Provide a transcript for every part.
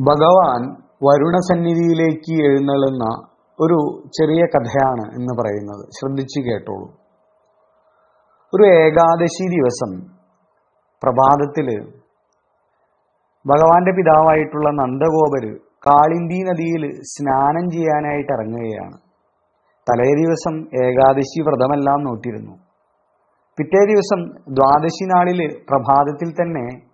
ഭഗവാൻ വരുണസന്നിധിയിലേക്ക് എഴുന്നള്ളുന്ന ഒരു ചെറിയ കഥയാണ് എന്ന് പറയുന്നത്. ശ്രദ്ധിച്ചു കേട്ടോളൂ. ഒരു ഏകാദശി ദിവസം പ്രഭാതത്തിൽ ഭഗവാന്റെ പിതാവായിട്ടുള്ള നന്ദഗോപര് കാളിന്തി നദിയിൽ സ്നാനം ചെയ്യാനായിട്ട് ഇറങ്ങുകയാണ്. തലേ ദിവസം ഏകാദശി വ്രതമെല്ലാം നോട്ടിരുന്നു പിറ്റേ ദിവസം ദ്വാദശി നാളിൽ പ്രഭാതത്തിൽ തന്നെ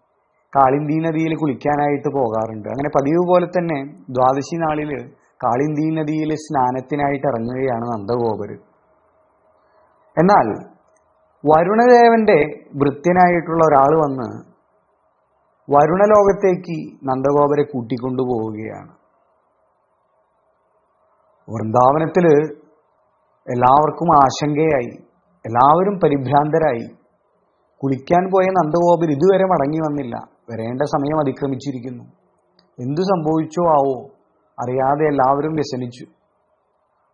കാളിന്തി നദിയിൽ കുളിക്കാനായിട്ട് പോകാറുണ്ട്. അങ്ങനെ പതിവ് പോലെ തന്നെ ദ്വാദശി നാളിൽ കാളിന്തി നദിയിൽ സ്നാനത്തിനായിട്ട് ഇറങ്ങുകയാണ് നന്ദഗോപര്. എന്നാൽ വരുണദേവന്റെ വൃത്യനായിട്ടുള്ള ഒരാൾ വന്ന് വരുണലോകത്തേക്ക് നന്ദഗോപരെ കൂട്ടിക്കൊണ്ടു പോവുകയാണ്. വൃന്ദാവനത്തിൽ എല്ലാവർക്കും ആശങ്കയായി എല്ലാവരും പരിഭ്രാന്തരായി. കുളിക്കാൻ പോയ നന്ദഗോപർ ഇതുവരെ മടങ്ങി വന്നില്ല. വരേണ്ട സമയം അതിക്രമിച്ചിരിക്കുന്നു. എന്തു സംഭവിച്ചോ ആവോ അറിയാതെ എല്ലാവരും വ്യസനിച്ചു.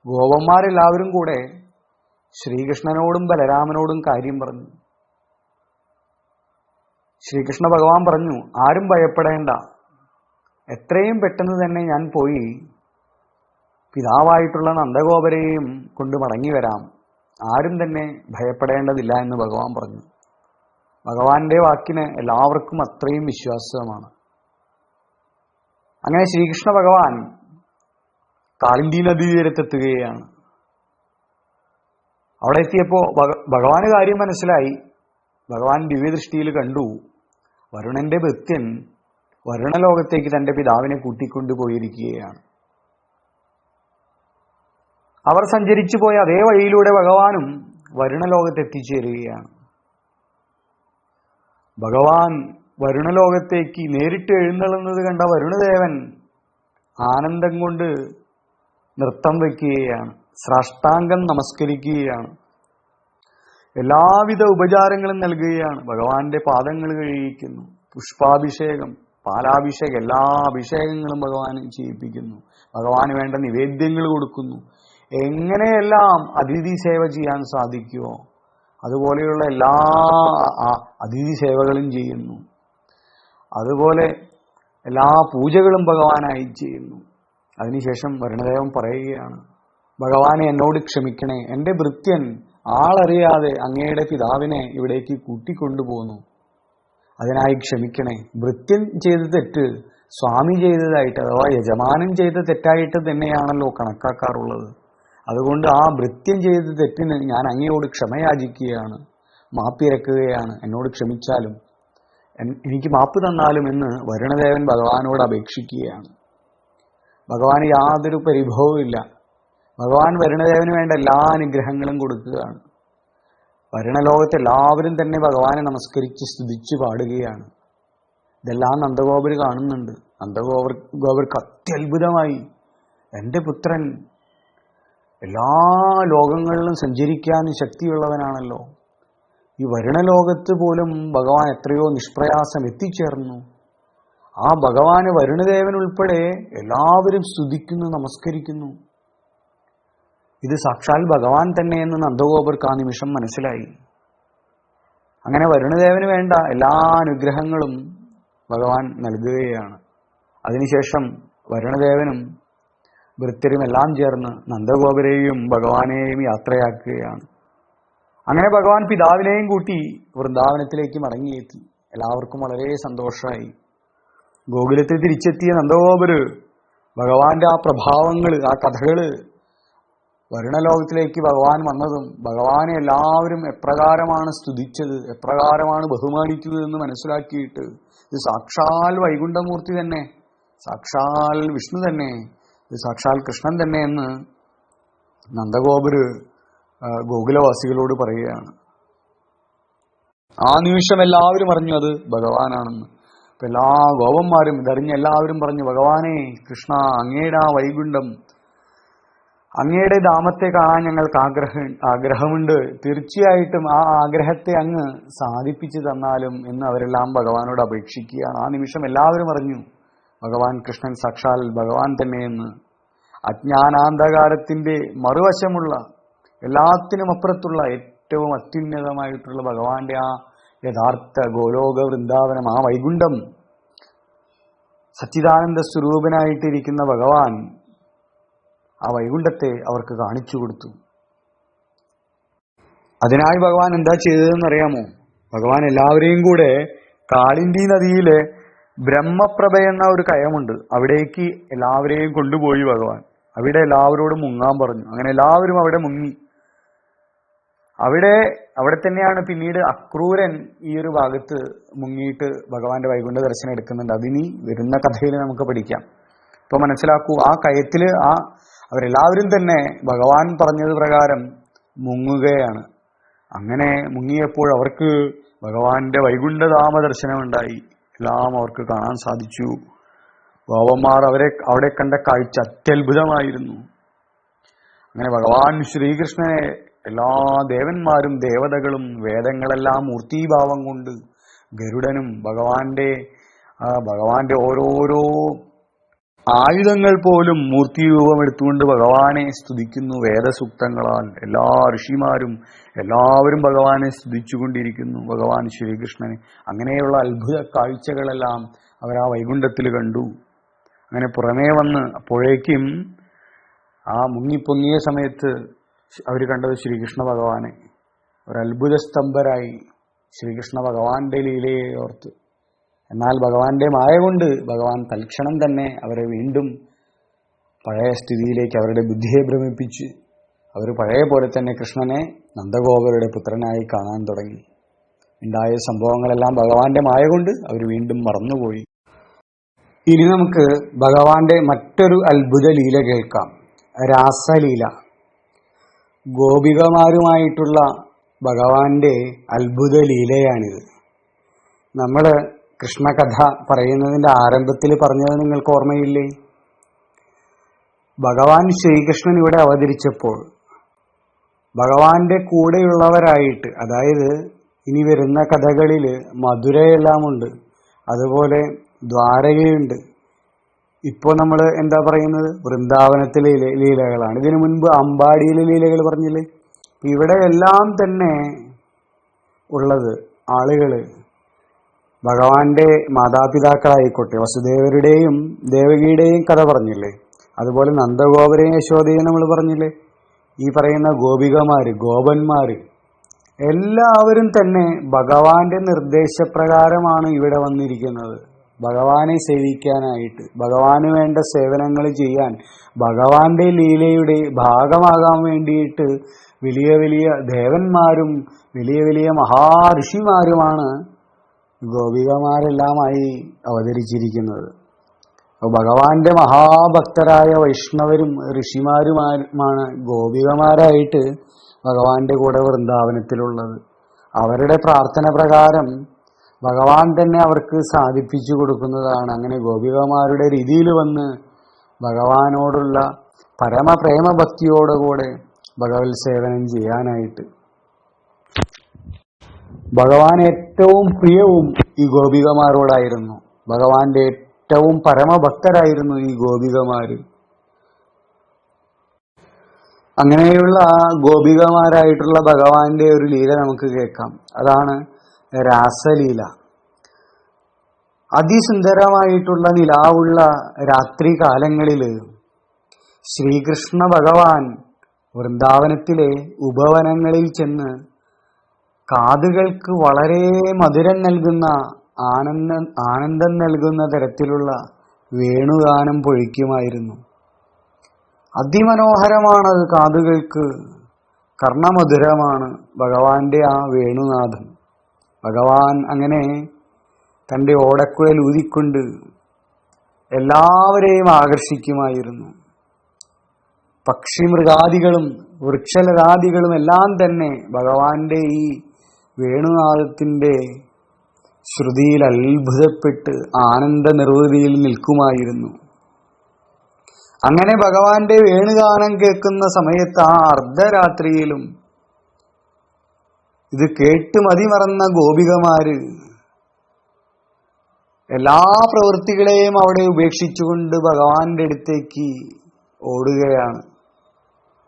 ഗോപന്മാരെല്ലാവരും കൂടെ ശ്രീകൃഷ്ണനോടും ബലരാമനോടും കാര്യം പറഞ്ഞു. ശ്രീകൃഷ്ണ ഭഗവാൻ പറഞ്ഞു ആരും ഭയപ്പെടേണ്ട. എത്രയും പെട്ടെന്ന് തന്നെ ഞാൻ പോയി പിതാവായിട്ടുള്ള നന്ദഗോപരെയും കൊണ്ട് മടങ്ങി വരാം. ആരും തന്നെ ഭയപ്പെടേണ്ടതില്ല എന്ന് ഭഗവാൻ പറഞ്ഞു. ഭഗവാന്റെ വാക്കിന് എല്ലാവർക്കും അത്രയും വിശ്വാസമാണ്. അങ്ങനെ ശ്രീകൃഷ്ണ ഭഗവാൻ കാളിന്തി നദീ തീരത്തെത്തുകയാണ്. അവിടെ എത്തിയപ്പോ ഭഗ- ഭഗവാന് കാര്യം മനസ്സിലായി. ഭഗവാൻ ദിവ്യദൃഷ്ടിയിൽ കണ്ടു. വരുണന്റെ ഭൃത്യൻ വരുണലോകത്തേക്ക് തന്റെ പിതാവിനെ കൂട്ടിക്കൊണ്ടുപോയിരിക്കുകയാണ് അവർ സഞ്ചരിച്ചു പോയ അതേ വഴിയിലൂടെ ഭഗവാനും വരുണലോകത്ത് എത്തിച്ചേരുകയാണ് ഭഗവാൻ വരുണലോകത്തേക്ക് നേരിട്ട് എഴുന്നള്ളുന്നത് കണ്ട വരുണദേവൻ ആനന്ദം കൊണ്ട് നൃത്തം വയ്ക്കുകയാണ് സ്രാഷ്ടാംഗം നമസ്കരിക്കുകയാണ് എല്ലാവിധ ഉപചാരങ്ങളും നൽകുകയാണ്. ഭഗവാന്റെ പാദങ്ങൾ കഴിയിക്കുന്നു പുഷ്പാഭിഷേകം പാലാഭിഷേകം എല്ലാ അഭിഷേകങ്ങളും ഭഗവാൻ ചെയ്യിപ്പിക്കുന്നു. ഭഗവാന് വേണ്ട നിവേദ്യങ്ങൾ കൊടുക്കുന്നു. എങ്ങനെയെല്ലാം അതിഥി സേവ ചെയ്യാൻ സാധിക്കുമോ അതുപോലെയുള്ള എല്ലാ അതിഥി സേവകളും ചെയ്യുന്നു. അതുപോലെ എല്ലാ പൂജകളും ഭഗവാനായി ചെയ്യുന്നു. അതിനുശേഷം വരുണദേവൻ പറയുകയാണ് ഭഗവാനെ എന്നോട് ക്ഷമിക്കണേ. എന്റെ ഭൃത്യൻ ആളറിയാതെ അങ്ങയുടെ പിതാവിനെ ഇവിടേക്ക് കൂട്ടിക്കൊണ്ടുപോകുന്നു അതിനായി ക്ഷമിക്കണേ. ഭൃത്യൻ ചെയ്ത തെറ്റ് സ്വാമി ചെയ്തതായിട്ട് അഥവാ യജമാനൻ ചെയ്ത തെറ്റായിട്ട് തന്നെയാണല്ലോ കണക്കാക്കാറുള്ളത്. അതുകൊണ്ട് ആ വൃത്യം ചെയ്ത തെറ്റിന് ഞാൻ അങ്ങയോട് ക്ഷമയാചിക്കുകയാണ്. മാപ്പിരക്കുകയാണ് എന്നോട് ക്ഷമിച്ചാലും എനിക്ക് മാപ്പ് തന്നാലും എന്ന് വരുണദേവൻ ഭഗവാനോട് അപേക്ഷിക്കുകയാണ്. ഭഗവാന് യാതൊരു പരിഭവവും ഇല്ല. ഭഗവാൻ വരുണദേവന് വേണ്ട എല്ലാ അനുഗ്രഹങ്ങളും കൊടുക്കുകയാണ്. വരുണലോകത്ത് എല്ലാവരും തന്നെ ഭഗവാനെ നമസ്കരിച്ച് സ്തുതിച്ച് പാടുകയാണ്. ഇതെല്ലാം നന്ദഗോപർ കാണുന്നുണ്ട്. നന്ദഗോപർ ഗോപർക്ക് അത്യത്ഭുതമായി. എന്റെ പുത്രൻ എല്ലാ ലോകങ്ങളിലും സഞ്ചരിക്കാൻ ശക്തിയുള്ളവനാണല്ലോ. ഈ വരുണലോകത്ത് പോലും ഭഗവാൻ എത്രയോ നിഷ്പ്രയാസം എത്തിച്ചേർന്നു. ആ ഭഗവാന് വരുണദേവൻ ഉൾപ്പെടെ എല്ലാവരും സ്തുതിക്കുന്നു നമസ്കരിക്കുന്നു. ഇത് സാക്ഷാൽ ഭഗവാൻ തന്നെ എന്ന് നന്ദഗോപർക്ക് ആ നിമിഷം മനസ്സിലായി. അങ്ങനെ വരുണദേവന് വേണ്ട എല്ലാ അനുഗ്രഹങ്ങളും ഭഗവാൻ നൽകുകയാണ്. അതിനുശേഷം വരുണദേവനും വൃത്യരും എല്ലാം ചേർന്ന് നന്ദഗോപരെയും ഭഗവാനെയും യാത്രയാക്കുകയാണ്. അങ്ങനെ ഭഗവാൻ പിതാവിനെയും കൂട്ടി വൃന്ദാവനത്തിലേക്ക് മടങ്ങിയെത്തി. എല്ലാവർക്കും വളരെ സന്തോഷമായി. ഗോകുലത്തിൽ തിരിച്ചെത്തിയ നന്ദഗോപര് ഭഗവാന്റെ ആ പ്രഭാവങ്ങൾ ആ കഥകൾ വരുണലോകത്തിലേക്ക് ഭഗവാൻ വന്നതും ഭഗവാനെ എല്ലാവരും എപ്രകാരമാണ് സ്തുതിച്ചത് എപ്രകാരമാണ് ബഹുമാനിച്ചത് എന്ന് മനസ്സിലാക്കിയിട്ട് ഇത് സാക്ഷാൽ വൈകുണ്ഠമൂർത്തി തന്നെ സാക്ഷാൽ വിഷ്ണു തന്നെ ഇത് സാക്ഷാൽ കൃഷ്ണൻ തന്നെ എന്ന് നന്ദഗോപര് ഗോകുലവാസികളോട് പറയുകയാണ്. ആ നിമിഷം എല്ലാവരും അറിഞ്ഞു അത് ഭഗവാനാണെന്ന്. അപ്പൊ എല്ലാ ഗോപന്മാരും ഇതറിഞ്ഞ് എല്ലാവരും പറഞ്ഞു ഭഗവാനെ കൃഷ്ണ അങ്ങയുടെ ആ വൈകുണ്ഠം അങ്ങയുടെ ധാമത്തെ കാണാൻ ഞങ്ങൾക്ക് ആഗ്രഹം ആഗ്രഹമുണ്ട്. തീർച്ചയായിട്ടും ആ ആഗ്രഹത്തെ അങ്ങ് സാധിപ്പിച്ചു തന്നാലും എന്ന് അവരെല്ലാം ഭഗവാനോട് അപേക്ഷിക്കുകയാണ്. ആ നിമിഷം എല്ലാവരും അറിഞ്ഞു. ഭഗവാൻ കൃഷ്ണൻ സാക്ഷാൽ ഭഗവാൻ തന്നെയെന്ന്. അജ്ഞാനാന്ധകാരത്തിന്റെ മറുവശമുള്ള എല്ലാത്തിനും അപ്പുറത്തുള്ള ഏറ്റവും അത്യുന്നതമായിട്ടുള്ള ഭഗവാന്റെ ആ യഥാർത്ഥ ഗോലോക വൃന്ദാവനം ആ വൈകുണ്ഠം സച്ചിദാനന്ദ സ്വരൂപനായിട്ടിരിക്കുന്ന ഭഗവാൻ ആ വൈകുണ്ഠത്തെ അവർക്ക് കാണിച്ചു കൊടുത്തു. അതിനായി ഭഗവാൻ എന്താ ചെയ്തതെന്ന് അറിയാമോ ഭഗവാൻ എല്ലാവരെയും കൂടെ കാളിന്തി നദിയിലെ ബ്രഹ്മപ്രഭ എന്ന ഒരു കയമുണ്ട്. അവിടേക്ക് എല്ലാവരെയും കൊണ്ടുപോയി ഭഗവാൻ. അവിടെ എല്ലാവരോടും മുങ്ങാൻ പറഞ്ഞു. അങ്ങനെ എല്ലാവരും അവിടെ മുങ്ങി. അവിടെ അവിടെ തന്നെയാണ് പിന്നീട് അക്രൂരൻ ഈ ഒരു ഭാഗത്ത് മുങ്ങിയിട്ട് ഭഗവാന്റെ വൈകുണ്ഠ ദർശനം എടുക്കുന്നുണ്ട്. അതിനി വരുന്ന കഥയിൽ നമുക്ക് പഠിക്കാം. ഇപ്പൊ മനസ്സിലാക്കൂ ആ കയത്തിൽ ആ അവരെല്ലാവരും തന്നെ ഭഗവാൻ പറഞ്ഞത് പ്രകാരം മുങ്ങുകയാണ്. അങ്ങനെ മുങ്ങിയപ്പോൾ അവർക്ക് ഭഗവാന്റെ വൈകുണ്ഠധാമ ദർശനമുണ്ടായി എല്ലാം അവർക്ക് കാണാൻ സാധിച്ചു. ഗോപന്മാർ അവരെ അവിടെ കണ്ട കാഴ്ച അത്യത്ഭുതമായിരുന്നു. അങ്ങനെ ഭഗവാൻ ശ്രീകൃഷ്ണനെ എല്ലാ ദേവന്മാരും ദേവതകളും വേദങ്ങളെല്ലാം മൂർത്തീഭാവം കൊണ്ട് ഗരുഡനും ഭഗവാന്റെ ഭഗവാന്റെ ഓരോരോ ആയുധങ്ങൾ പോലും മൂർത്തി രൂപമെടുത്തുകൊണ്ട് ഭഗവാനെ സ്തുതിക്കുന്നു. വേദസൂക്തങ്ങളാൽ എല്ലാ ഋഷിമാരും എല്ലാവരും ഭഗവാനെ സ്തുതിച്ചുകൊണ്ടിരിക്കുന്നു. ഭഗവാൻ ശ്രീകൃഷ്ണനെ. അങ്ങനെയുള്ള അത്ഭുത കാഴ്ചകളെല്ലാം അവർ ആ വൈകുണ്ഠത്തിൽ കണ്ടു. അങ്ങനെ പുറമേ വന്ന് അപ്പോഴേക്കും ആ മുങ്ങിപ്പൊങ്ങിയ സമയത്ത് അവർ കണ്ടത് ശ്രീകൃഷ്ണ ഭഗവാനെ. ഒരു സ്തംഭരായി ശ്രീകൃഷ്ണ ഭഗവാന്റെ ലീലയെ ഓർത്ത്. എന്നാൽ ഭഗവാന്റെ മായ കൊണ്ട് ഭഗവാൻ തൽക്ഷണം തന്നെ അവരെ വീണ്ടും പഴയ സ്ഥിതിയിലേക്ക് അവരുടെ ബുദ്ധിയെ ഭ്രമിപ്പിച്ച് അവർ പഴയ പോലെ തന്നെ കൃഷ്ണനെ നന്ദഗോപരുടെ പുത്രനായി കാണാൻ തുടങ്ങി. ഉണ്ടായ സംഭവങ്ങളെല്ലാം ഭഗവാന്റെ മായ കൊണ്ട് അവർ വീണ്ടും മറന്നുപോയി. ഇനി നമുക്ക് ഭഗവാന്റെ മറ്റൊരു അത്ഭുത ലീല കേൾക്കാം. രാസലീല. ഗോപികമാരുമായിട്ടുള്ള ഭഗവാന്റെ അത്ഭുത ലീലയാണിത്. നമ്മൾ കൃഷ്ണകഥ പറയുന്നതിന്റെ ആരംഭത്തിൽ പറഞ്ഞത് നിങ്ങൾക്ക് ഓർമ്മയില്ലേ? ഭഗവാൻ ശ്രീകൃഷ്ണൻ ഇവിടെ അവതരിച്ചപ്പോൾ ഭഗവാന്റെ കൂടെയുള്ളവരായിട്ട് അതായത് ഇനി വരുന്ന കഥകളിൽ മധുരയെല്ലാമുണ്ട് അതുപോലെ ദ്വാരകയുണ്ട്. ഇപ്പോൾ നമ്മൾ എന്താ പറയുന്നത്? വൃന്ദാവനത്തിലെ ലീലകളാണ്. ഇതിനു മുൻപ് അമ്പാടിയിലെ ലീലകൾ പറഞ്ഞില്ലേ? ഇവിടെ എല്ലാം തന്നെ ഉള്ളത് ആളുകൾ ഭഗവാന്റെ മാതാപിതാക്കളായിക്കോട്ടെ വസുദേവരുടെയും ദേവകിയുടെയും കഥ പറഞ്ഞില്ലേ? അതുപോലെ നന്ദഗോപരെയും യശോദയും നമ്മൾ പറഞ്ഞില്ലേ? ഈ പറയുന്ന ഗോപികമാര് ഗോപന്മാര് എല്ലാവരും തന്നെ ഭഗവാന്റെ നിർദ്ദേശപ്രകാരമാണ് ഇവിടെ വന്നിരിക്കുന്നത്. ഭഗവാനെ സേവിക്കാനായിട്ട് ഭഗവാന് വേണ്ട സേവനങ്ങൾ ചെയ്യാൻ ഭഗവാന്റെ ലീലയുടെ ഭാഗമാകാൻ വേണ്ടിയിട്ട് വലിയ വലിയ ദേവന്മാരും വലിയ വലിയ മഹാഋഷിമാരുമാണ് ഗോപികമാരെല്ലാമായി അവതരിച്ചിരിക്കുന്നത്. അപ്പോൾ ഭഗവാന്റെ മഹാഭക്തരായ വൈഷ്ണവരും ഋഷിമാരുമാരുമാണ് ഗോപികമാരായിട്ട് ഭഗവാന്റെ കൂടെ വൃന്ദാവനത്തിലുള്ളത്. അവരുടെ പ്രാർത്ഥന പ്രകാരം ഭഗവാൻ തന്നെ അവർക്ക് സാധിപ്പിച്ചു കൊടുക്കുന്നതാണ്. അങ്ങനെ ഗോപികമാരുടെ രീതിയിൽ വന്ന് ഭഗവാനോടുള്ള പരമപ്രേമഭക്തിയോടുകൂടെ ഭഗവത് സേവനം ചെയ്യാനായിട്ട് ഭഗവാൻ ഏറ്റവും പ്രിയവും ഈ ഗോപികമാരോടായിരുന്നു. ഭഗവാന്റെ ഏറ്റവും പരമഭക്തരായിരുന്നു ഈ ഗോപികമാര്. അങ്ങനെയുള്ള ഗോപികമാരായിട്ടുള്ള ഭഗവാന്റെ ഒരു ലീല നമുക്ക് കേൾക്കാം. അതാണ് രാസലീല. അതിസുന്ദരമായിട്ടുള്ള നിലാവുള്ള രാത്രി കാലങ്ങളിൽ ശ്രീകൃഷ്ണ ഭഗവാൻ വൃന്ദാവനത്തിലെ ഉപവനങ്ങളിൽ ചെന്ന് കാതുകൾക്ക് വളരെ മധുരം നൽകുന്ന ആനന്ദ ആനന്ദം നൽകുന്ന തരത്തിലുള്ള വേണുഗാനം പൊഴിക്കുമായിരുന്നു. അതിമനോഹരമാണത് കാതുകൾക്ക്. കർണമധുരമാണ് ഭഗവാന്റെ ആ വേണുനാഥം. ഭഗവാൻ അങ്ങനെ തന്റെ ഓടക്കുഴൽ ഊതിക്കൊണ്ട് എല്ലാവരെയും ആകർഷിക്കുമായിരുന്നു. പക്ഷിമൃഗാദികളും വൃക്ഷലതാദികളും എല്ലാം തന്നെ ഭഗവാന്റെ ഈ വേണുനാഥത്തിന്റെ ശ്രുതിയിൽ അത്ഭുതപ്പെട്ട് ആനന്ദ നിർവൃതിയിൽ നിൽക്കുമായിരുന്നു. അങ്ങനെ ഭഗവാന്റെ വേണുഗാനം കേൾക്കുന്ന സമയത്ത് ആ അർദ്ധരാത്രിയിലും ഇത് കേട്ട് മതിമറന്ന ഗോപികമാര് എല്ലാ പ്രവൃത്തികളെയും അവിടെ ഉപേക്ഷിച്ചുകൊണ്ട് ഭഗവാന്റെ അടുത്തേക്ക് ഓടുകയാണ്.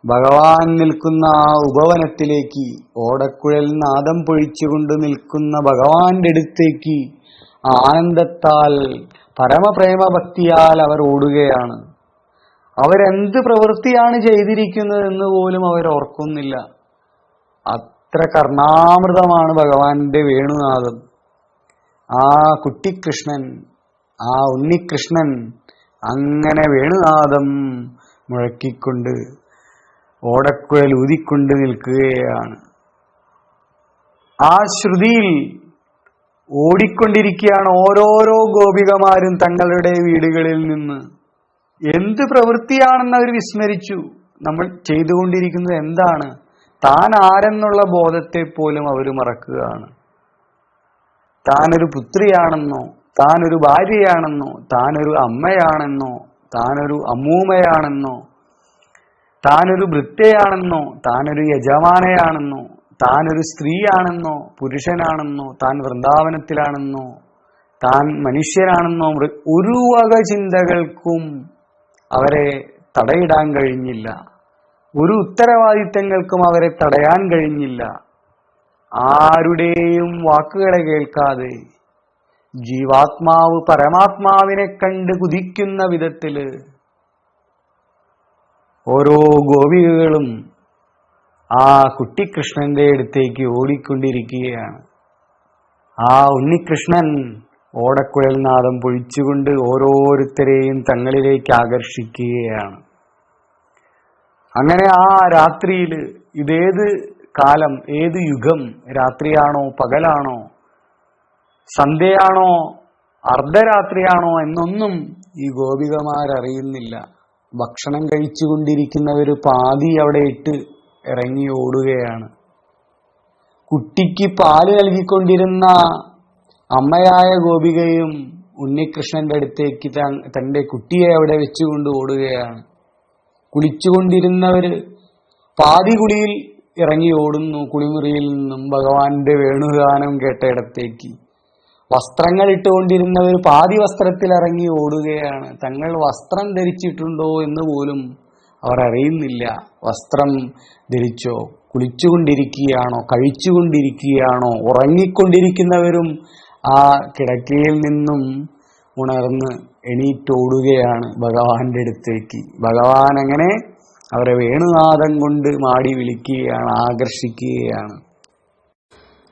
ഭഗവാൻ നിൽക്കുന്ന ആ ഉപവനത്തിലേക്ക് ഓടക്കുഴൽ നാദം പൊഴിച്ചുകൊണ്ട് നിൽക്കുന്ന ഭഗവാന്റെ അടുത്തേക്ക് ആനന്ദത്താൽ പരമപ്രേമ ഭക്തിയാൽ അവർ ഓടുകയാണ്. അവരെന്ത് പ്രവൃത്തിയാണ് ചെയ്തിരിക്കുന്നത് എന്ന് പോലും അവർ ഓർക്കുന്നില്ല. അത്ര കർണാമൃതമാണ് ഭഗവാന്റെ വേണുനാഥം. ആ കുട്ടിക്കൃഷ്ണൻ ആ ഉണ്ണികൃഷ്ണൻ അങ്ങനെ വേണുനാഥം മുഴക്കിക്കൊണ്ട് ഓടക്കുഴൽ ഊതിക്കൊണ്ട് നിൽക്കുകയാണ്. ആ ശ്രുതിയിൽ ഓടിക്കൊണ്ടിരിക്കുകയാണ് ഓരോരോ ഗോപികമാരും തങ്ങളുടെ വീടുകളിൽ നിന്ന്. എന്ത് പ്രവൃത്തിയാണെന്ന് അവർ വിസ്മരിച്ചു. നമ്മൾ ചെയ്തുകൊണ്ടിരിക്കുന്നത് എന്താണ്? താൻ ആരെന്നുള്ള ബോധത്തെ പോലും അവർ മറക്കുകയാണ്. താനൊരു പുത്രിയാണെന്നോ താനൊരു ഭാര്യയാണെന്നോ താനൊരു അമ്മയാണെന്നോ താനൊരു അമ്മൂമ്മയാണെന്നോ താനൊരു ഭൃത്യയാണെന്നോ താനൊരു യജമാനയാണെന്നോ താനൊരു സ്ത്രീയാണെന്നോ പുരുഷനാണെന്നോ താൻ വൃന്ദാവനത്തിലാണെന്നോ താൻ മനുഷ്യനാണെന്നോ ഒരു വക ചിന്തകൾക്കും അവരെ തടയിടാൻ കഴിഞ്ഞില്ല. ഒരു ഉത്തരവാദിത്തങ്ങൾക്കും അവരെ തടയാൻ കഴിഞ്ഞില്ല. ആരുടെയും വാക്കുകളെ കേൾക്കാതെ ജീവാത്മാവ് പരമാത്മാവിനെ കണ്ട് കുതിക്കുന്ന വിധത്തിൽ ഓരോ ഗോപികകളും ആ കുട്ടിക്കൃഷ്ണന്റെ അടുത്തേക്ക് ഓടിക്കൊണ്ടിരിക്കുകയാണ്. ആ ഉണ്ണികൃഷ്ണൻ ഓടക്കുഴൽ നാദം പൊഴിച്ചുകൊണ്ട് ഓരോരുത്തരെയും തങ്ങളിലേക്ക് ആകർഷിക്കുകയാണ്. അങ്ങനെ ആ രാത്രിയിൽ ഇതേത് കാലം ഏത് യുഗം രാത്രിയാണോ പകലാണോ സന്ധ്യയാണോ അർദ്ധരാത്രിയാണോ എന്നൊന്നും ഈ ഗോപികമാരറിയുന്നില്ല. ഭക്ഷണം കഴിച്ചുകൊണ്ടിരിക്കുന്നവർ പാതി അവിടെ ഇട്ട് ഇറങ്ങി ഓടുകയാണ്. കുട്ടിക്ക് പാൽ നൽകിക്കൊണ്ടിരുന്ന അമ്മയായ ഗോപികയും ഉണ്ണികൃഷ്ണന്റെ അടുത്തേക്ക് തന്റെ കുട്ടിയെ അവിടെ വെച്ചുകൊണ്ട് ഓടുകയാണ്. കുളിച്ചുകൊണ്ടിരുന്നവര് പാതി കുളിയിൽ ഇറങ്ങി ഓടുന്നു കുളിമുറിയിൽ നിന്നും ഭഗവാന്റെ വേണുഗാനം കേട്ട ഇടത്തേക്ക്. വസ്ത്രങ്ങൾ ഇട്ടുകൊണ്ടിരുന്നവർ പാതി വസ്ത്രത്തിൽ ഇറങ്ങി ഓടുകയാണ്. തങ്ങൾ വസ്ത്രം ധരിച്ചിട്ടുണ്ടോ എന്ന് പോലും അവർ അറിയുന്നില്ല. വസ്ത്രം ധരിച്ചോ കുളിച്ചുകൊണ്ടിരിക്കുകയാണോ കഴിച്ചുകൊണ്ടിരിക്കുകയാണോ ഉറങ്ങിക്കൊണ്ടിരിക്കുന്നവരും ആ കിടക്കയിൽ നിന്നും ഉണർന്ന് എണീറ്റോടുകയാണ് ഭഗവാന്റെ അടുത്തേക്ക്. ഭഗവാൻ അങ്ങനെ അവരെ വേണുനാഥം കൊണ്ട് മാടി വിളിക്കുകയാണ് ആകർഷിക്കുകയാണ്.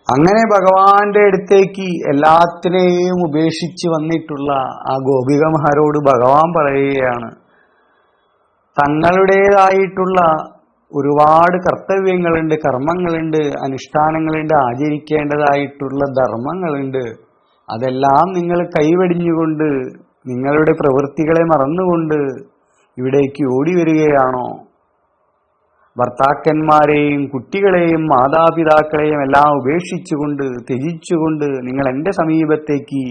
അങ്ങനെ ഭഗവാന്റെ അടുത്തേക്ക് എല്ലാത്തിനെയും ഉപേക്ഷിച്ച് വന്നിട്ടുള്ള ആ ഗോപികമാരോട് ഭഗവാൻ പറയുകയാണ് തങ്ങളുടേതായിട്ടുള്ള ഒരുപാട് കർത്തവ്യങ്ങളുണ്ട് കർമ്മങ്ങളുണ്ട് അനുഷ്ഠാനങ്ങളുണ്ട് ആചരിക്കേണ്ടതായിട്ടുള്ള ധർമ്മങ്ങളുണ്ട്. അതെല്ലാം നിങ്ങൾ കൈവടിഞ്ഞുകൊണ്ട് നിങ്ങളുടെ പ്രവൃത്തികളെ മറന്നുകൊണ്ട് ഇവിടേക്ക് ഓടി വരികയാണോ? ഭർത്താക്കന്മാരെയും കുട്ടികളെയും മാതാപിതാക്കളെയും എല്ലാം ഉപേക്ഷിച്ചുകൊണ്ട് ത്യജിച്ചുകൊണ്ട് നിങ്ങൾ എന്റെ സമീപത്തേക്ക്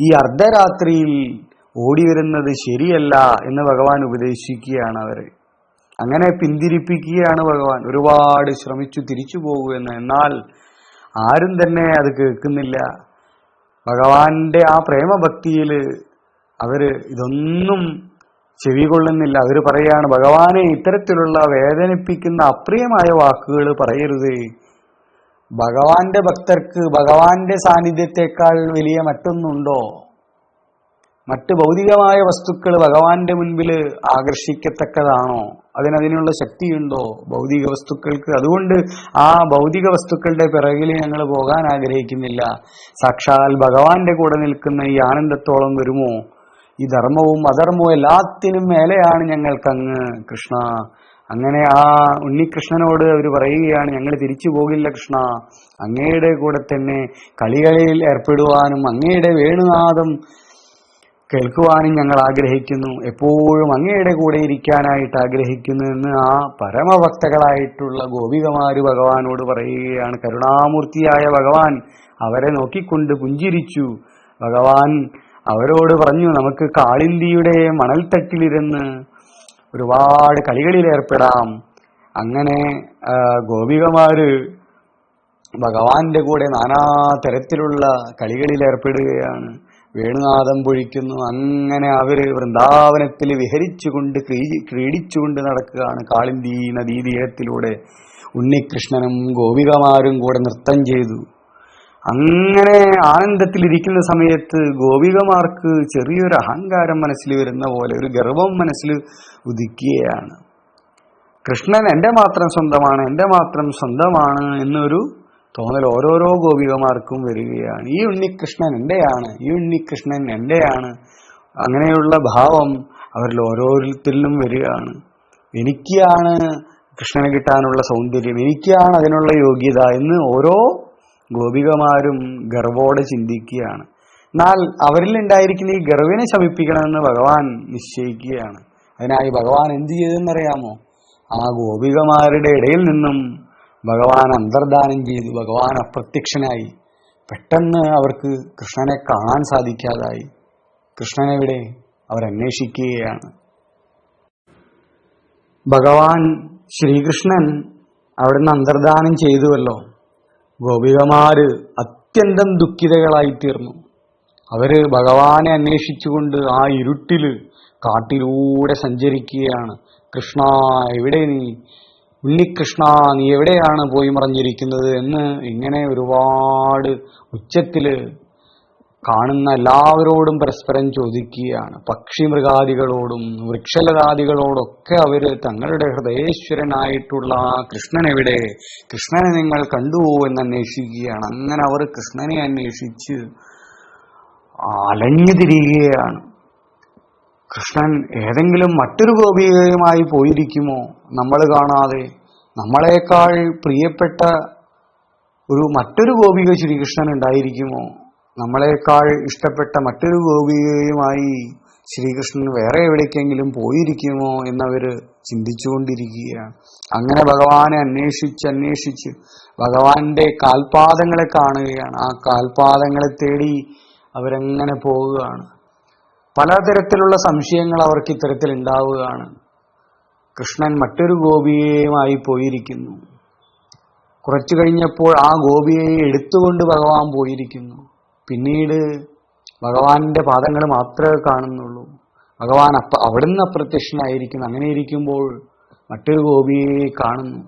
ഈ അർദ്ധരാത്രിയിൽ ഓടി വരുന്നത് ശരിയല്ല എന്ന് ഭഗവാൻ ഉപദേശിക്കുകയാണ് അവരെ അങ്ങനെ പിന്തിരിപ്പിക്കുകയാണ് ഭഗവാൻ. ഒരുപാട് ശ്രമിച്ചു തിരിച്ചു പോകുമെന്ന് എന്നാൽ ആരും തന്നെ അത് കേൾക്കുന്നില്ല. ഭഗവാന്റെ ആ പ്രേമഭക്തിയിൽ അവർ ഇതൊന്നും ചെവി കൊള്ളുന്നില്ല അവർ പറയാണ് ഭഗവാനെ ഇത്തരത്തിലുള്ള വേദനിപ്പിക്കുന്ന അപ്രിയമായ വാക്കുകൾ പറയരുതേ. ഭഗവാന്റെ ഭക്തർക്ക് ഭഗവാന്റെ സാന്നിധ്യത്തെക്കാൾ വലിയ മറ്റൊന്നുണ്ടോ? മറ്റ് ഭൗതികമായ വസ്തുക്കൾ ഭഗവാന്റെ മുൻപിൽ ആകർഷിക്കത്തക്കതാണോ? അതിനതിനുള്ള ശക്തിയുണ്ടോ ഭൗതിക വസ്തുക്കൾക്ക്? അതുകൊണ്ട് ആ ഭൗതിക വസ്തുക്കളുടെ പിറകിൽ ഞങ്ങൾ പോകാൻ ആഗ്രഹിക്കുന്നില്ല. സാക്ഷാൽ ഭഗവാന്റെ കൂടെ നിൽക്കുന്ന ഈ ആനന്ദത്തോളം വരുമോ? ഈ ധർമ്മവും അധർമ്മവും എല്ലാത്തിനും മേലെയാണ് ഞങ്ങൾക്കങ്ങ് കൃഷ്ണ. അങ്ങനെ ആ ഉണ്ണികൃഷ്ണനോട് അവർ പറയുകയാണ് ഞങ്ങൾ തിരിച്ചു പോകില്ല കൃഷ്ണ. അങ്ങയുടെ കൂടെ തന്നെ കളികളിൽ ഏർപ്പെടുവാനും അങ്ങയുടെ വേണുനാദം കേൾക്കുവാനും ഞങ്ങൾ ആഗ്രഹിക്കുന്നു. എപ്പോഴും അങ്ങയുടെ കൂടെ ഇരിക്കാനായിട്ട് ആഗ്രഹിക്കുന്നു എന്ന് ആ പരമഭക്തകളായിട്ടുള്ള ഗോപികമാര് ഭഗവാനോട് പറയുകയാണ്. കരുണാമൂർത്തിയായ ഭഗവാൻ അവരെ നോക്കിക്കൊണ്ട് പുഞ്ചിരിച്ചു. ഭഗവാൻ അവരോട് പറഞ്ഞു നമുക്ക് കാളിന്തിയുടെ മണൽത്തട്ടിലിരുന്ന് ഒരുപാട് കളികളിൽ ഏർപ്പെടാം. അങ്ങനെ ഗോപികമാര് ഭഗവാന്റെ കൂടെ നാനാ തരത്തിലുള്ള കളികളിൽ ഏർപ്പെടുകയാണ്. വേണുനാഥം പൊഴിക്കുന്നു. അങ്ങനെ അവർ വൃന്ദാവനത്തിൽ വിഹരിച്ചുകൊണ്ട് ക്രീ- ക്രീഡിച്ചുകൊണ്ട് നടക്കുകയാണ് കാളിന്തി നദീതീരത്തിലൂടെ. ഉണ്ണികൃഷ്ണനും ഗോപികമാരും കൂടെ നൃത്തം ചെയ്തു. അങ്ങനെ ആനന്ദത്തിലിരിക്കുന്ന സമയത്ത് ഗോപികമാർക്ക് ചെറിയൊരു അഹങ്കാരം മനസ്സിൽ വരുന്ന പോലെ ഒരു ഗർവം മനസ്സിൽ ഉദിക്കുകയാണ്. കൃഷ്ണൻ എന്റെ മാത്രം സ്വന്തമാണ് എന്റെ മാത്രം സ്വന്തമാണ് എന്നൊരു തോന്നൽ ഓരോരോ ഗോപികമാർക്കും വരികയാണ്. ഈ ഉണ്ണികൃഷ്ണൻ എന്റെയാണ് ഈ ഉണ്ണികൃഷ്ണൻ എന്റെയാണ് അങ്ങനെയുള്ള ഭാവം അവരിൽ ഓരോരുത്തരിലും വരികയാണ്. എനിക്കാണ് കൃഷ്ണനെ കിട്ടാനുള്ള സൗന്ദര്യം എനിക്കാണ് അതിനുള്ള യോഗ്യത എന്ന് ഓരോ ഗോപികമാരും ഗർവോടെ ചിന്തിക്കുകയാണ്. എന്നാൽ അവരിൽ ഉണ്ടായിരിക്കുന്ന ഈ ഗർവിനെ ശമിപ്പിക്കണമെന്ന് ഭഗവാൻ നിശ്ചയിക്കുകയാണ്. അതിനായി ഭഗവാൻ എന്ത് ചെയ്തെന്നറിയാമോ? ആ ഗോപികമാരുടെ ഇടയിൽ നിന്നും ഭഗവാൻ അന്തർദാനം ചെയ്തു. ഭഗവാൻ അപ്രത്യക്ഷനായി. പെട്ടെന്ന് അവർക്ക് കൃഷ്ണനെ കാണാൻ സാധിക്കാതായി. കൃഷ്ണനെവിടെ അവരന്വേഷിക്കുകയാണ്. ഭഗവാൻ ശ്രീകൃഷ്ണൻ അവിടുന്ന് അന്തർദാനം ചെയ്തുവല്ലോ. ഗോപികമാര് അത്യന്തം ദുഃഖിതകളായി തീർന്നു. അവർ ഭഗവാനെ അന്വേഷിച്ചുകൊണ്ട് ആ ഇരുട്ടിൽ കാട്ടിലൂടെ സഞ്ചരിക്കുകയാണ്. കൃഷ്ണ എവിടെ നീ? ഉണ്ണികൃഷ്ണ നീ എവിടെയാണ് പോയി മറഞ്ഞിരിക്കുന്നത് എന്ന് ഇങ്ങനെ ഒരുപാട് ഉച്ചത്തിൽ കാണുന്ന എല്ലാവരോടും പരസ്പരം ചോദിക്കുകയാണ്. പക്ഷി മൃഗാദികളോടും വൃക്ഷലതാദികളോടൊക്കെ അവർ തങ്ങളുടെ ഹൃദയേശ്വരനായിട്ടുള്ള കൃഷ്ണൻ എവിടെ കൃഷ്ണനെ നിങ്ങൾ കണ്ടുവോ എന്ന് അന്വേഷിക്കുകയാണ്. അങ്ങനെ അവർ കൃഷ്ണനെ അന്വേഷിച്ച് അലഞ്ഞു തിരിയുകയാണ്. കൃഷ്ണൻ ഏതെങ്കിലും മറ്റൊരു ഗോപികയുമായി പോയിരിക്കുമോ? നമ്മൾ കാണാതെ നമ്മളെക്കാൾ പ്രിയപ്പെട്ട ഒരു മറ്റൊരു ഗോപിക ശ്രീകൃഷ്ണൻ ഉണ്ടായിരിക്കുമോ? നമ്മളെക്കാൾ ഇഷ്ടപ്പെട്ട മറ്റൊരു ഗോപികയുമായി ശ്രീകൃഷ്ണൻ വേറെ എവിടേക്കെങ്കിലും പോയിരിക്കുമോ എന്നവര് ചിന്തിച്ചുകൊണ്ടിരിക്കുകയാണ്. അങ്ങനെ ഭഗവാനെ അന്വേഷിച്ച് അന്വേഷിച്ച് ഭഗവാന്റെ കാൽപാദങ്ങളെ കാണുകയാണ്. ആ കാൽപാദങ്ങളെ തേടി അവരങ്ങനെ പോവുകയാണ്. പലതരത്തിലുള്ള സംശയങ്ങൾ അവർക്ക് ഇത്തരത്തിൽ ഉണ്ടാവുകയാണ്. കൃഷ്ണൻ മറ്റൊരു ഗോപികയുമായി പോയിരിക്കുന്നു. കുറച്ചു കഴിഞ്ഞപ്പോൾ ആ ഗോപിയെ എടുത്തുകൊണ്ട് ഭഗവാൻ പോയിരിക്കുന്നു. പിന്നീട് ഭഗവാന്റെ പാദങ്ങൾ മാത്രമേ കാണുന്നുള്ളൂ. ഭഗവാൻ അപ്പ അവിടുന്ന് അപ്രത്യക്ഷനായിരിക്കുന്നു. അങ്ങനെ ഇരിക്കുമ്പോൾ മറ്റൊരു ഗോപിയെ കാണുന്നു.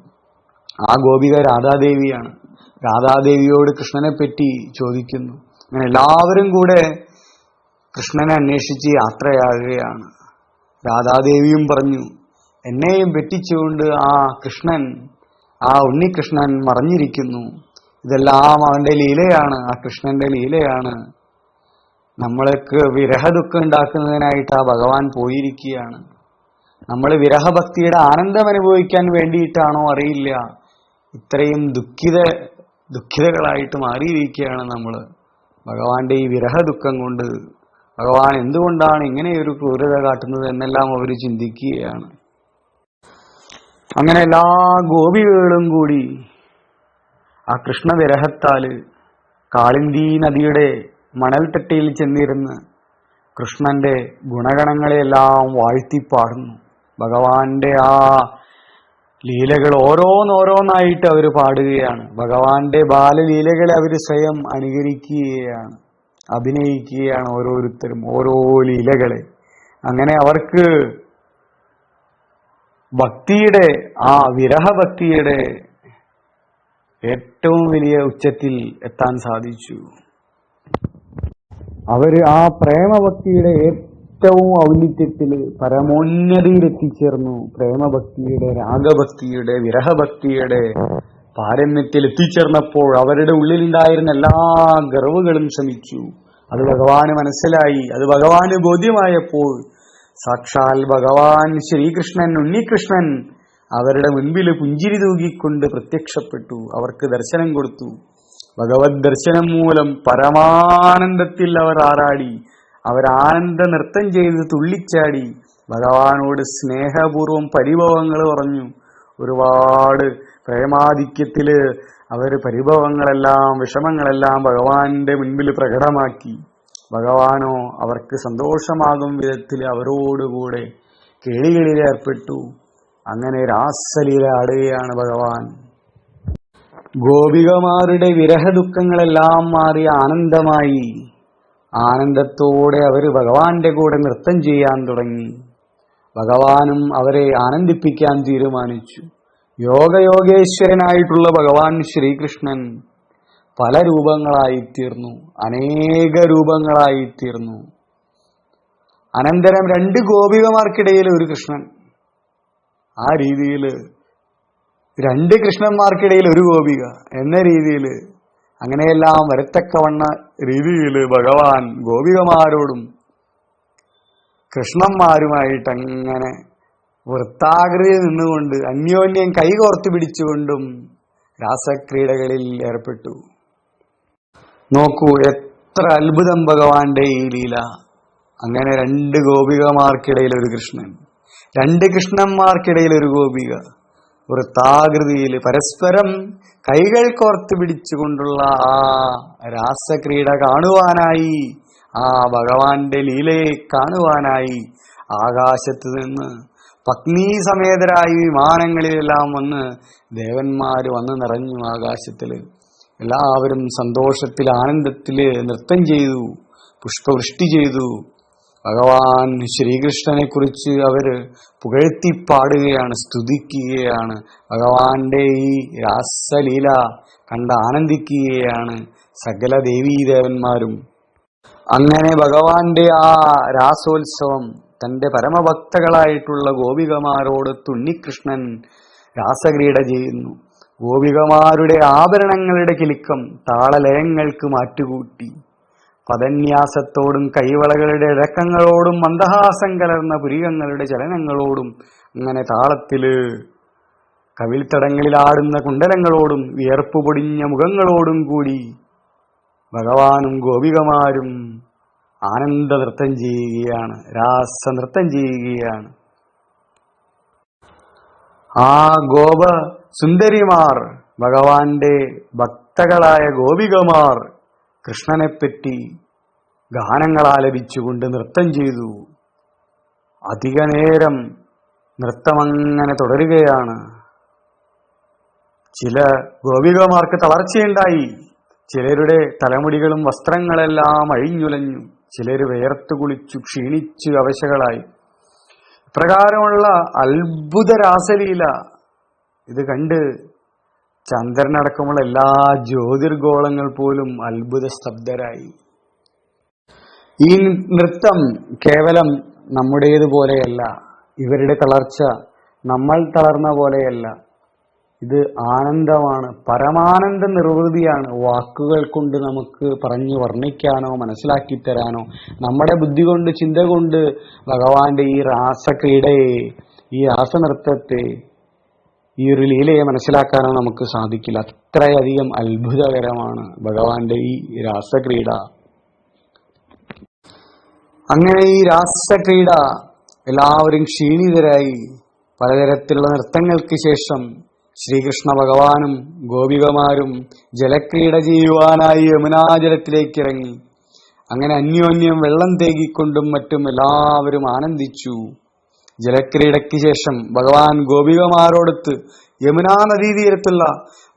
ആ ഗോപിക രാധാദേവിയാണ്. രാധാദേവിയോട് കൃഷ്ണനെ പറ്റി ചോദിക്കുന്നു. അങ്ങനെ എല്ലാവരും കൂടെ കൃഷ്ണനെ അന്വേഷിച്ച് യാത്രയാകുകയാണ്. രാധാദേവിയും പറഞ്ഞു എന്നെയും വെട്ടിച്ചുകൊണ്ട് ആ കൃഷ്ണൻ ആ ഉണ്ണികൃഷ്ണൻ മറഞ്ഞിരിക്കുന്നു. ഇതെല്ലാം അവന്റെ ലീലയാണ് ആ കൃഷ്ണന്റെ ലീലയാണ്. നമ്മൾക്ക് വിരഹദുഃഖം ഉണ്ടാക്കുന്നതിനായിട്ട് ആ ഭഗവാൻ പോയിരിക്കുകയാണ്. നമ്മൾ വിരഹഭക്തിയുടെ ആനന്ദം അനുഭവിക്കാൻ വേണ്ടിയിട്ടാണോ അറിയില്ല. ഇത്രയും ദുഃഖിത ദുഃഖിതകളായിട്ട് മാറിയിരിക്കുകയാണ് നമ്മൾ ഭഗവാന്റെ ഈ വിരഹ ദുഃഖം കൊണ്ട് ഭഗവാൻ എന്തുകൊണ്ടാണ് ഇങ്ങനെ ഒരു ക്രൂരത കാട്ടുന്നത് എന്നെല്ലാം അവർ ചിന്തിക്കുകയാണ്. അങ്ങനെ എല്ലാ ഗോപികളും കൂടി ആ കൃഷ്ണവിരഹത്താൽ കാളിന്തി നദിയുടെ മണൽത്തട്ടിയിൽ ചെന്നിരുന്ന് കൃഷ്ണന്റെ ഗുണഗണങ്ങളെല്ലാം വാഴ്ത്തിപ്പാടുന്നു. ഭഗവാന്റെ ആ ലീലകൾ ഓരോന്നോരോന്നായിട്ട് അവർ പാടുകയാണ്. ഭഗവാന്റെ ബാലലീലകളെ അവർ സ്വയം അനുകരിക്കുകയാണ് അഭിനയിക്കുകയാണ് ഓരോരുത്തരും ഓരോ ലീലകളെ. അങ്ങനെ അവർക്ക് ഭക്തിയുടെ ആ വിരഹഭക്തിയുടെ ഏറ്റവും വലിയ ഉച്ചത്തിൽ എത്താൻ സാധിച്ചു. അവർ ആ പ്രേമഭക്തിയുടെ ഏറ്റവും ഔന്നിത്യത്തിൽ പരമോന്നതിയിൽ എത്തിച്ചേർന്നു പ്രേമഭക്തിയുടെ രാഗഭക്തിയുടെ വിരഹഭക്തിയുടെ പാരമ്യത്തിൽ എത്തിച്ചേർന്നപ്പോൾ അവരുടെ ഉള്ളിലുണ്ടായിരുന്ന എല്ലാ ഗർവുകളും ശമിച്ചു. അത് ഭഗവാന് മനസ്സിലായി. അത് ഭഗവാന് ബോധ്യമായപ്പോൾ സാക്ഷാൽ ഭഗവാൻ ശ്രീകൃഷ്ണൻ ഉണ്ണികൃഷ്ണൻ അവരുടെ മുൻപിൽ പുഞ്ചിരി തൂകിക്കൊണ്ട് പ്രത്യക്ഷപ്പെട്ടു. അവർക്ക് ദർശനം കൊടുത്തു. ഭഗവത് ദർശനം മൂലം പരമാനന്ദത്തിൽ അവർ ആറാടി അവരാനന്ദ നൃത്തം ചെയ്ത് തുള്ളിച്ചാടി. ഭഗവാനോട് സ്നേഹപൂർവം പരിഭവങ്ങൾ പറഞ്ഞു. ഒരുപാട് പ്രേമാധിക്യത്തിൽ അവർ പരിഭവങ്ങളെല്ലാം വിഷമങ്ങളെല്ലാം ഭഗവാന്റെ മുൻപിൽ പ്രകടമാക്കി. ഭഗവാനോ അവർക്ക് സന്തോഷമാകും വിധത്തിൽ അവരോടുകൂടെ കേളികളിൽ ഏർപ്പെട്ടു. അങ്ങനെ രാസലീലാടുകയാണ് ഭഗവാൻ. ഗോപികമാരുടെ വിരഹദുഃഖങ്ങളെല്ലാം മാറി ആനന്ദമായി. ആനന്ദത്തോടെ അവർ ഭഗവാന്റെ കൂടെ നൃത്തം ചെയ്യാൻ തുടങ്ങി. ഭഗവാനും അവരെ ആനന്ദിപ്പിക്കാൻ തീരുമാനിച്ചു. യോഗയോഗേശ്വരനായിട്ടുള്ള ഭഗവാൻ ശ്രീകൃഷ്ണൻ പല രൂപങ്ങളായിത്തീർന്നു. അനേക രൂപങ്ങളായിത്തീർന്നു. അനന്തരം രണ്ട് ഗോപികമാർക്കിടയിൽ ഒരു കൃഷ്ണൻ. ആ രീതിയിൽ രണ്ട് കൃഷ്ണന്മാർക്കിടയിൽ ഒരു ഗോപിക എന്ന രീതിയിൽ അങ്ങനെയെല്ലാം വരത്തക്കവണ്ണ രീതിയിൽ ഭഗവാൻ ഗോപികമാരോടും കൃഷ്ണന്മാരുമായിട്ട് അങ്ങനെ വൃത്താകൃതി നിന്നുകൊണ്ട് അന്യോന്യം കൈകോർത്ത് പിടിച്ചുകൊണ്ടും രാസക്രീഡകളിൽ ഏർപ്പെട്ടു. നോക്കൂ എത്ര അത്ഭുതം ഭഗവാന്റെ ഈ ലീല. അങ്ങനെ രണ്ട് ഗോപികമാർക്കിടയിൽ ഒരു കൃഷ്ണൻ. രണ്ട് കൃഷ്ണന്മാർക്കിടയിൽ ഒരു ഗോപിക. വൃത്താകൃതിയിൽ പരസ്പരം കൈകൾ കോർത്ത് പിടിച്ചുകൊണ്ടുള്ള ആ രാസക്രീഡ കാണുവാനായി ആ ഭഗവാന്റെ ലീലയെ കാണുവാനായി ആകാശത്ത് നിന്ന് പത്നീ സമേതരായി വിമാനങ്ങളിലെല്ലാം വന്ന് ദേവന്മാർ വന്ന് നിറഞ്ഞു ആകാശത്തിൽ എല്ലാവരും സന്തോഷത്തിൽ ആനന്ദത്തിൽ നൃത്തം ചെയ്തു പുഷ്പവൃഷ്ടി ചെയ്തു. ഭഗവാൻ ശ്രീകൃഷ്ണനെ കുറിച്ച് അവർ പുകഴ്ത്തി പാടുകയാണ് സ്തുതിക്കുകയാണ്. ഭഗവാന്റെ ഈ രാസലീല കണ്ട് ആനന്ദിക്കുകയാണ് സകല ദേവീദേവന്മാരും. അങ്ങനെ ഭഗവാന്റെ ആ രാസോത്സവം തന്റെ പരമഭക്തകളായിട്ടുള്ള ഗോപികമാരോട് തുണ്ണികൃഷ്ണൻ രാസക്രീഡ ചെയ്യുന്നു. ഗോപികമാരുടെ ആഭരണങ്ങളുടെ കിലുക്കം താളലയങ്ങൾക്ക് മാറ്റുകൂട്ടി. പദന്യാസത്തോടും കൈവളകളുടെ ഇഴക്കങ്ങളോടും മന്ദഹാസം കലർന്ന പുരികങ്ങളുടെ ചലനങ്ങളോടും അങ്ങനെ താളത്തിൽ കവിൾത്തടങ്ങളിലാടുന്ന കുണ്ടലങ്ങളോടും വിയർപ്പ് പൊടിഞ്ഞ മുഖങ്ങളോടും കൂടി ഭഗവാനും ഗോപികമാരും ആനന്ദ നൃത്തം ചെയ്യുകയാണ് രാസ നൃത്തം ചെയ്യുകയാണ്. ആ ഗോപ സുന്ദരിമാർ ഭഗവാന്റെ ഭക്തകളായ ഗോപികമാർ കൃഷ്ണനെപ്പറ്റി ഗാനങ്ങൾ ആലപിച്ചുകൊണ്ട് നൃത്തം ചെയ്തു. അധിക നേരം നൃത്തമങ്ങനെ തുടരുകയാണ്. ചില ഗോപികമാർക്ക് തളർച്ചയുണ്ടായി. ചിലരുടെ തലമുടികളും വസ്ത്രങ്ങളെല്ലാം അഴിഞ്ഞുലഞ്ഞു. ചിലർ വേർത്ത് കുളിച്ചു ക്ഷീണിച്ചു അവശകളായി. ഇപ്രകാരമുള്ള അത്ഭുത രാസലീല ഇത് കണ്ട് ചന്ദ്രനടക്കമുള്ള എല്ലാ ജ്യോതിർഗോളങ്ങൾ പോലും അത്ഭുത സ്തബ്ധരായി. ഈ നൃത്തം കേവലം നമ്മുടേതുപോലെയല്ല ഇവരുടെ തളർച്ച നമ്മൾ തളർന്ന പോലെയല്ല. ഇത് ആനന്ദമാണ്. പരമാനന്ദ നിർവൃതിയാണ്. വാക്കുകൾ കൊണ്ട് നമുക്ക് പറഞ്ഞു വർണിക്കാനോ മനസ്സിലാക്കി തരാനോ നമ്മുടെ ബുദ്ധി കൊണ്ട് ചിന്ത കൊണ്ട് ഭഗവാന്റെ ഈ രാസക്രീഡയെ ഈ രാസനൃത്തത്തെ ഈ ഒരു ലീലയെ മനസ്സിലാക്കാനോ നമുക്ക് സാധിക്കില്ല. അത്രയധികം അത്ഭുതകരമാണ് ഭഗവാന്റെ ഈ രാസക്രീഡ. അങ്ങനെ ഈ രാസക്രീഡ എല്ലാവരും ക്ഷീണിതരായി. പലതരത്തിലുള്ള നൃത്തങ്ങൾക്ക് ശേഷം ശ്രീകൃഷ്ണ ഭഗവാനും ഗോപികമാരും ജലക്രീഡ ചെയ്യുവാനായി യമുനാജലത്തിലേക്ക് ഇറങ്ങി. അങ്ങനെ അന്യോന്യം വെള്ളം തേകിക്കൊണ്ടും മറ്റും എല്ലാവരും ആനന്ദിച്ചു. ജലക്രീഡയ്ക്ക് ശേഷം ഭഗവാൻ ഗോപികമാരോടൊത്ത് യമുനാ നദീതീരത്തുള്ള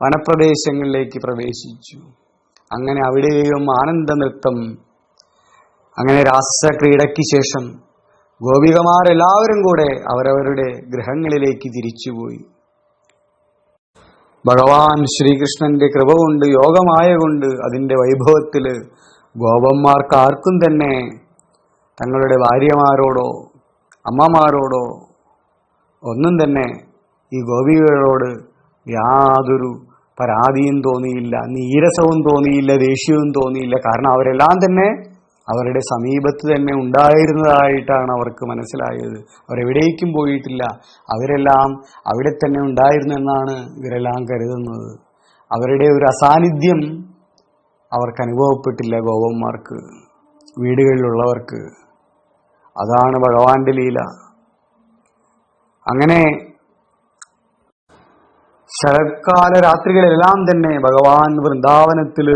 വനപ്രദേശങ്ങളിലേക്ക് പ്രവേശിച്ചു. അങ്ങനെ അവിടെയും ആനന്ദ നൃത്തം അങ്ങനെ രാസക്രീഡയ്ക്ക് ശേഷം ഗോപികമാരെല്ലാവരും കൂടെ അവരവരുടെ ഗൃഹങ്ങളിലേക്ക് തിരിച്ചുപോയി. ഭഗവാൻ ശ്രീകൃഷ്ണന്റെ കൃപ കൊണ്ട് യോഗമായ കൊണ്ട് അതിന്റെ വൈഭവത്തിൽ ഗോപന്മാർക്ക് ആർക്കും തന്നെ തങ്ങളുടെ ഭാര്യമാരോടോ അമ്മമാരോടോ ഒന്നും തന്നെ ഈ ഗോപികളോട് യാതൊരു പരാതിയും തോന്നിയില്ല നീരസവും തോന്നിയില്ല ദേഷ്യവും തോന്നിയില്ല. കാരണം അവരെല്ലാം തന്നെ അവരുടെ സമീപത്ത് തന്നെ ഉണ്ടായിരുന്നതായിട്ടാണ് അവർക്ക് മനസ്സിലായത്. അവരെവിടേക്കും പോയിട്ടില്ല. അവരെല്ലാം അവിടെ തന്നെ ഉണ്ടായിരുന്നു എന്നാണ് ഇവരെല്ലാം കരുതുന്നത്. അവരുടെ ഒരു അസാന്നിധ്യം അവർക്ക് അനുഭവപ്പെട്ടില്ല ഗോപന്മാർക്ക് വീടുകളിലുള്ളവർക്ക്. അതാണ് ഭഗവാന്റെ ലീല. അങ്ങനെ ശരത്കാല രാത്രികളെല്ലാം തന്നെ ഭഗവാൻ വൃന്ദാവനത്തിൽ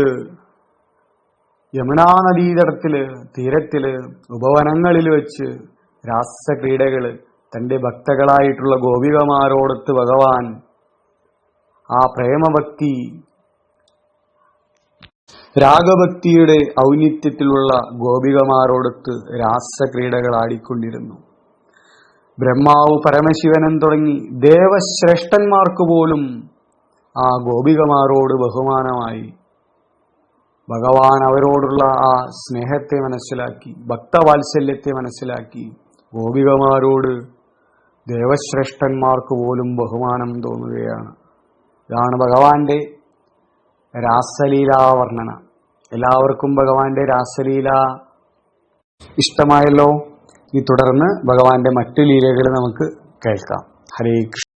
യമുനാ നദീതടത്തിൽ തീരത്തിൽ ഉപവനങ്ങളിൽ വെച്ച് രാസക്രീഡകൾ തന്റെ ഭക്തകളായിട്ടുള്ള ഗോപികമാരോടൊത്ത് ഭഗവാൻ ആ പ്രേമഭക്തി രാഗഭക്തിയുടെ ഔന്നിത്യത്തിലുള്ള ഗോപികമാരോടൊത്ത് രാസക്രീഡകൾ ആടിക്കൊണ്ടിരുന്നു. ബ്രഹ്മാവ് പരമശിവനും തുടങ്ങി ദേവശ്രേഷ്ഠന്മാർക്ക് പോലും ആ ഗോപികമാരോട് ബഹുമാനമായി ഭഗവാൻ അവരോടുള്ള ആ സ്നേഹത്തെ മനസ്സിലാക്കി ഭക്തവാത്സല്യത്തെ മനസ്സിലാക്കി ഗോപികമാരോട് ദേവശ്രേഷ്ഠന്മാർക്ക് പോലും ബഹുമാനം തോന്നുകയാണ്. ഇതാണ് ഭഗവാന്റെ രാസലീലാ വർണന എല്ലാവർക്കും ഭഗവാന്റെ രാസലീല ഇഷ്ടമായല്ലോ. ഈ തുടർന്ന് ഭഗവാന്റെ മറ്റു ലീലകൾ നമുക്ക് കേൾക്കാം. ഹരേ കൃഷ്ണ.